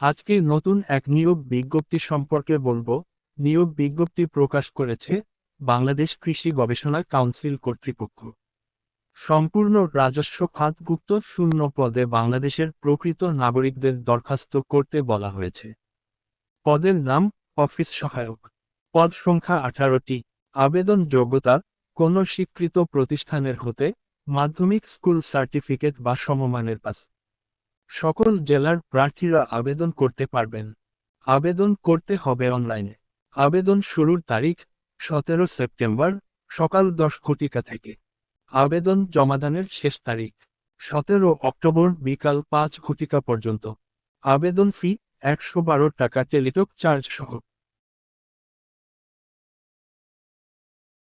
আজকে নতুন এক নিয়োগ বিজ্ঞপ্তি সম্পর্কে বলব। নিয়োগ বিজ্ঞপ্তি প্রকাশ করেছে বাংলাদেশ কৃষি গবেষণা কাউন্সিল কর্তৃপক্ষ। সম্পূর্ণ রাজস্ব খাতভুক্ত শূন্য পদে বাংলাদেশের প্রকৃত নাগরিকদের দরখাস্ত করতে বলা হয়েছে। পদের নাম অফিস সহায়ক। পদ সংখ্যা আঠারোটি। আবেদন যোগ্যতা কোনো স্বীকৃত প্রতিষ্ঠানের হতে মাধ্যমিক স্কুল সার্টিফিকেট বা সমমানের পাস। সকল জেলার প্রার্থীরা আবেদন করতে পারবেন। আবেদন করতে হবে অনলাইনে। আবেদন শুরুর তারিখ সতেরো সেপ্টেম্বর সকাল দশ ঘটিকা থেকে। আবেদন জমাদানের শেষ তারিখ সতেরো অক্টোবর বিকাল পাঁচ ঘটিকা পর্যন্ত। আবেদন ফি একশো বারো টাকা টেলিটক চার্জ সহ